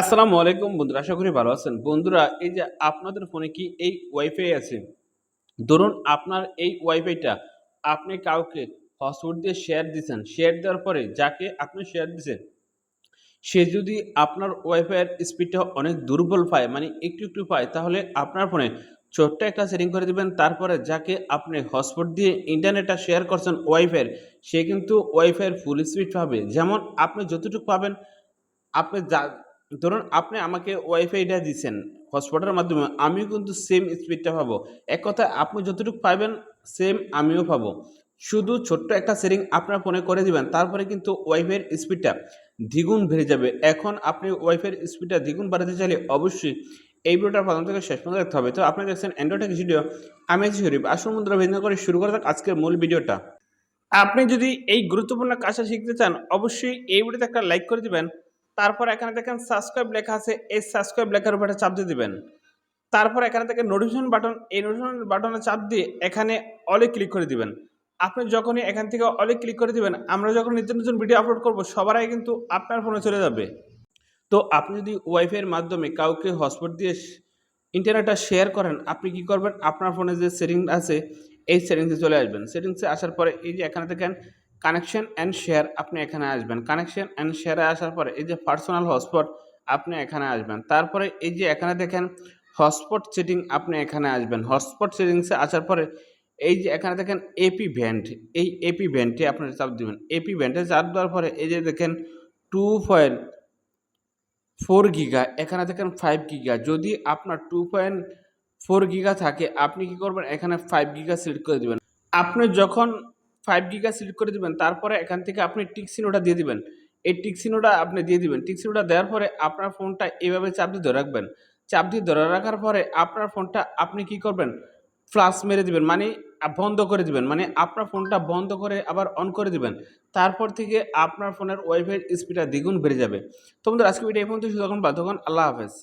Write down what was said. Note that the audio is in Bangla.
আসসালামু আলাইকুম বন্ধুরা, আশা করি ভালো আছেন। বন্ধুরা, এই যে আপনাদের ফোনে কি এই ওয়াইফাই আছে? ধরুন আপনার এই ওয়াইফাইটা আপনি কাউকে হটস্পট দিয়ে শেয়ার দিচ্ছেন শেয়ার দেওয়ার পরে যাকে আপনি শেয়ার দিচ্ছেন সে যদি আপনার ওয়াইফাইয়ের স্পিডটা অনেক দুর্বল পায় মানে একটু একটু পায়, তাহলে আপনার ফোনে ছোট্ট একটা সেটিং করে দিবেন। তারপরে যাকে আপনি হটস্পট দিয়ে ইন্টারনেটটা শেয়ার করছেন ওয়াইফাইয়ের সে কিন্তু ওয়াইফাইয়ের ফুল স্পিড পাবে। যেমন আপনি যতটুকু পাবেন, আপনি যা ধরুন আপনি আমাকে ওয়াইফাইটা দিচ্ছেন হটস্পটের মাধ্যমে, আমিও কিন্তু সেম স্পিডটা পাবো। এক কথায় আপনি যতটুকু পাবেন সেম আমিও পাবো। শুধু ছোট্ট একটা সেটিং আপনার ফোনে করে দিবেন, তারপরে কিন্তু ওয়াইফাইয়ের স্পিডটা দ্বিগুণ বেড়ে যাবে। এখন আপনি ওয়াইফাইয়ের স্পিডটা দ্বিগুণ বাড়াতে চাইলে অবশ্যই এই ভিডিওটা প্রথম থেকে শেষ পর্যন্ত দেখতে হবে। তো আপনি দেখছেন অ্যান্ড্রয়েড ভিডিও আমি আছি শরীফ আসল মুদ্রা ভিন্ন করে শুরু করা যাক আজকের মূল ভিডিওটা আপনি যদি এই গুরুত্বপূর্ণ কাজটা শিখতে চান, অবশ্যই এই ভিডিওতে একটা লাইক করে দিবেন। তারপর এখানে দেখেন সাবস্ক্রাইব লেখা আছে, এই সাবস্ক্রাইব লেখার উপরে চাপ দিয়ে দিবেন। তারপর এখানে থেকে নোটিফিকেশন বাটন এই নোটিফিকেশন বাটনে চাপ দিয়ে এখানে অলে ক্লিক করে দিবেন। আপনি যখনই এখান থেকে অলে ক্লিক করে দিবেন, আমরা যখন নিত্য নতুন ভিডিও আপলোড করব, সবার আগে কিন্তু আপনার ফোনে চলে যাবে। তো আপনি যদি ওয়াইফাইয়ের মাধ্যমে কাউকে হটস্পট দিয়ে ইন্টারনেটটা শেয়ার করেন, আপনি কি করবেন? আপনার ফোনে যে সেটিং আছে, এই সেটিংসে চলে আসবেন। সেটিংসে আসার পরে এই যে এখানে দেখেন কানেকশন অ্যান্ড শেয়ার আপনি এখানে আসবেন। কানেকশন অ্যান্ড শেয়ারে আসার পরে এই যে পার্সোনাল হটস্পট আপনি এখানে আসবেন। তারপরে এই যে এখানে দেখেন হটস্পট সেটিং আপনি এখানে আসবেন। হটস্পট সেটিংসে আসার পরে এই যে এখানে দেখেন এপি ভ্যান্ট এই এপি ভ্যান্টে আপনি চাপ দিবেন। এপি ভ্যান্টে চাপ দেওয়ার পরে এই যে দেখেন টু পয়েন্ট ফোর গিগা এখানে দেখেন ফাইভ গিগা যদি আপনার টু পয়েন্ট ফোর গিগা থাকে, আপনি কি করবেন? এখানে ফাইভ গিগা সিলেক্ট করে দেবেন। আপনি যখন ফাইভ গিগা সিলেক্ট করে দেবেন, তারপরে এখান থেকে আপনি টিকসিনোটা দিয়ে দিবেন। এই টিকসিনোটা আপনি দিয়ে দিবেন। টিকসিনোটা দেওয়ার পরে আপনার ফোনটা এভাবে চাপ দিয়ে ধরে রাখবেন। চাপ দিয়ে ধরে রাখার পরে আপনার ফোনটা আপনি কি করবেন? ফ্লাশ মেরে দিবেন মানে বন্ধ করে দিবেন মানে আপনার ফোনটা বন্ধ করে আবার অন করে দিবেন। তারপর থেকে আপনার ফোনের ওয়াইফাই স্পিডটা দ্বিগুণ বেড়ে যাবে। তো বন্ধুরা আজকে ভিডিও এই পর্যন্ত শুধু তখন বাধ্যগণ আল্লাহ হাফেজ।